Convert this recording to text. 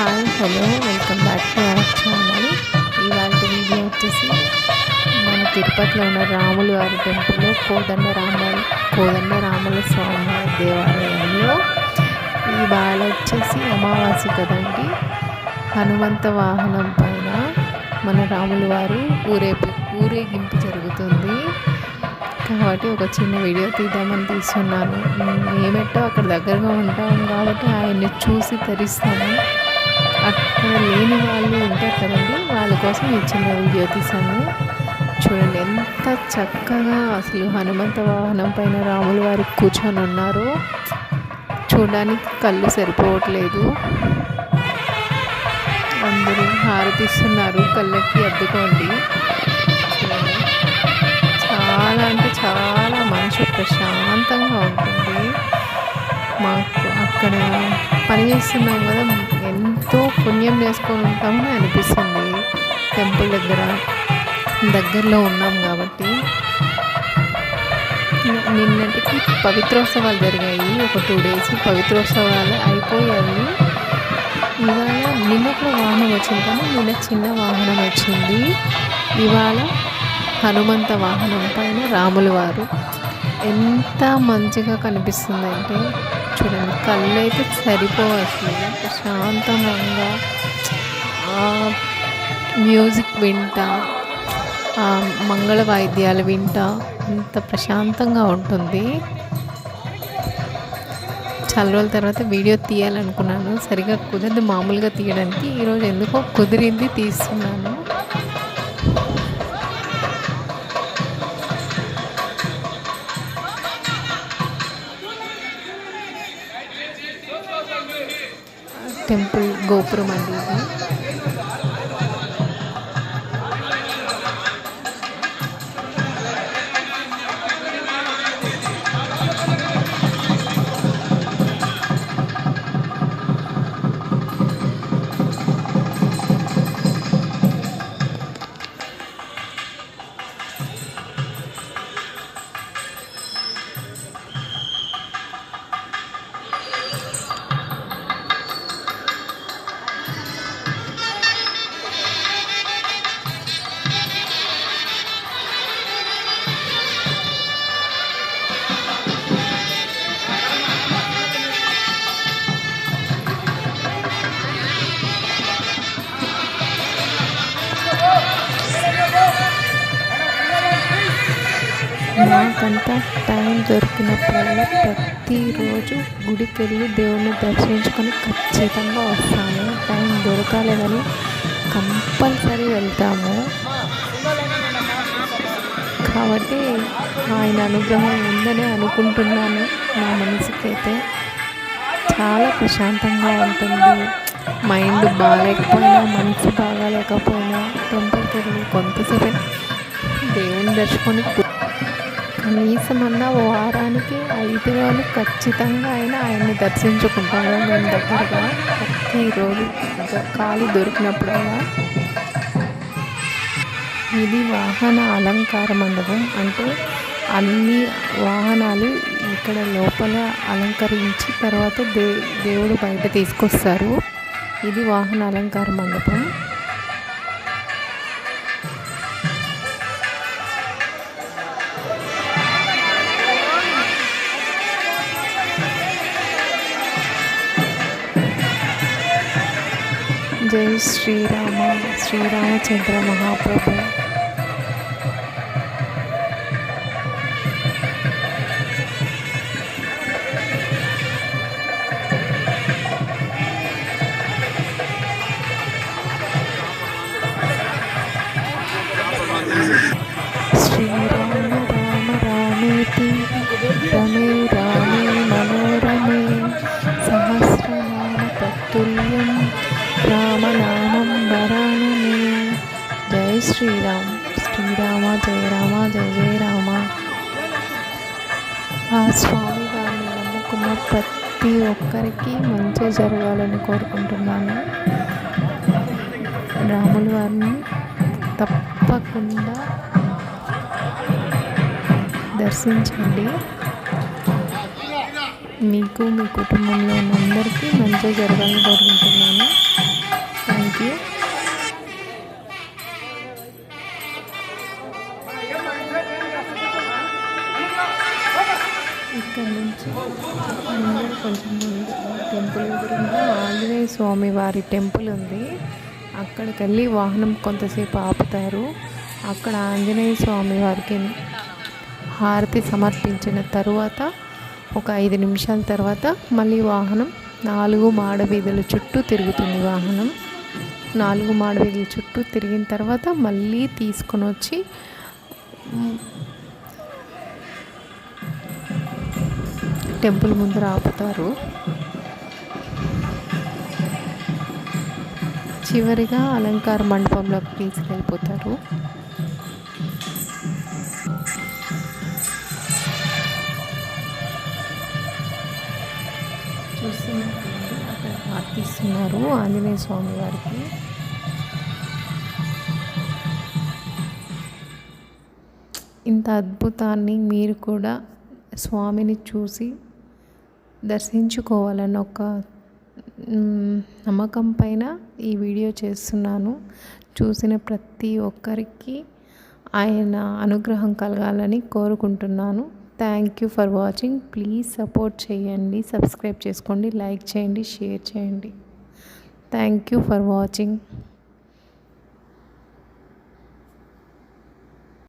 Hi hello welcome back to our channel. ఇవాళ video వచ్చేసి మన తిరుపతిలో ఉన్న రాములు వారి టెంపుల్లో కోదండ రాముల కోదండ రాముల స్వామి వారి దేవాలయంలో. ఇవాళ వచ్చేసి అమావాస్య కదండి. హనుమంత వాహనం పైన మన రాములు వారు ఊరేపు ఊరేగింపు జరుగుతుంది. కాబట్టి ఒక చిన్న వీడియో తీద్దామని తీస్తున్నాను మేమెట్టో అక్కడ దగ్గరగా ఉంటాం కాబట్టి ఆయన్ని చూసి తరిస్తాము. అక్కడ లేని వాళ్ళు ఉంటారు కదండి. వాళ్ళ కోసం ఈ చిన్న వీడియో తీసాను చూడండి ఎంత చక్కగా అసలు హనుమంత వాహనం పైన రాములు వారు కూర్చొని ఉన్నారు. చూడడానికి కళ్ళు సరిపోవట్లేదు. అందరూ హారతిస్తున్నారు కళ్ళకి అద్దుకోండి. చాలా అంటే చాలా మనసు ప్రశాంతంగా ఉంటుంది. మాకు ఇక్కడ పని చేస్తున్నాం కదా. ఎంతో పుణ్యం చేసుకొని ఉంటామని అనిపిస్తుంది. టెంపుల్ దగ్గర దగ్గరలో ఉన్నాం కాబట్టి. నిన్నటికి పవిత్రోత్సవాలు జరిగాయి. ఒక టూ డేస్ పవిత్రోత్సవాలు అయిపోయాయి. ఇవాళ నిన్న కూడా వాహనం వచ్చింది కానీ నిన్న చిన్న వాహనం వచ్చింది. ఇవాళ హనుమంత వాహనం పైన రాములు వారు ఎంత మంచిగా కనిపిస్తుందంటే చూడండి కళ్ళు అయితే సరిపోవట్లేదు ప్రశాంతంగా. మ్యూజిక్ వింటా మంగళ వాయిద్యాలు వింటా అంత ప్రశాంతంగా ఉంటుంది. చాలా రోజుల తర్వాత వీడియో తీయాలనుకున్నాను సరిగా కుదరదు మామూలుగా తీయడానికి. ఈరోజు ఎందుకో కుదిరింది తీస్తున్నాను. టెంపుల్ గోపురం అండి ఇది నాకంతా టైం దొరికినప్పుడల్లా ప్రతిరోజు గుడికి వెళ్ళి దేవుణ్ణి దర్శించుకొని ఖచ్చితంగా వస్తాము టైం దొరకాలేదని కంపల్సరీ వెళ్తాము. కాబట్టి ఆయన అనుగ్రహం ఉందని అనుకుంటున్నాను నా మనసుకైతే. చాలా ప్రశాంతంగా ఉంటుంది. మైండ్ బాగాలేకపోయినా మనసు బాగాలేకపోయినా టెంపుల్కి వెళ్ళి కొంతసేపు దేవుని దర్శకొని కనీసమన్నా వారానికి ఐదు రోజులు ఖచ్చితంగా అయినా ఆయన్ని దర్శించుకుంటాము మేము దగ్గరగా. ప్రతిరోజు ఖాళీ దొరికినప్పుడల్లా ఇది వాహన అలంకార మండపం అంటే అన్ని వాహనాలు ఇక్కడ లోపల అలంకరించి తర్వాత దే దేవుడు బయట తీసుకొస్తారు. ఇది వాహన అలంకార మండపం. ஜெய் ஸ்ரீராமா ஸ்ரீராமச்சந்திர மகாபிரபு శ్రీరామ్ శ్రీరామ జయ రామ జయ జయ రామ. ఆ స్వామి వారిని నమ్ముకున్న ప్రతి ఒక్కరికి మంచి జరగాలని కోరుకుంటున్నాను. రాముల వారిని తప్పకుండా దర్శించండి. మీకు మీ కుటుంబంలో ఉన్న అందరికీ మంచిగా జరగాలని కోరుకుంటున్నాను. థ్యాంక్ యూ ఇక్కడ నుంచి ముందు కొంచెం ముందు టెంపుల్ ఎదురుగా ఆంజనేయ స్వామి వారి టెంపుల్ ఉంది. అక్కడికి వెళ్ళి వాహనం కొంతసేపు ఆపుతారు. అక్కడ ఆంజనేయ స్వామి వారికి హారతి సమర్పించిన తరువాత ఒక ఐదు నిమిషాల తర్వాత మళ్ళీ వాహనం నాలుగు మాడ వీధుల చుట్టూ తిరుగుతుంది వాహనం. నాలుగు మాడ వీధుల చుట్టూ తిరిగిన తర్వాత మళ్ళీ తీసుకొని వచ్చి టెంపుల్ ముందర ఆపుతారు. చివరిగా అలంకార మండపంలోకి తీసుకెళ్ళిపోతారు. చూస్తున్నారు అక్కడ ప్రార్థిస్తున్నారు ఆంజనేయ స్వామి వారికి. ఇంత అద్భుతాన్ని మీరు కూడా స్వామిని చూసి దర్శించుకోవాలని ఒక నమ్మకం పైన ఈ వీడియో చేస్తున్నాను. చూసిన ప్రతి ఒక్కరికి ఆయన అనుగ్రహం కలగాలని కోరుకుంటున్నాను. Thank you for watching please support చేయండి. సబ్స్క్రైబ్ చేసుకోండి. లైక్ చేయండి. షేర్ చేయండి. Thank you for watching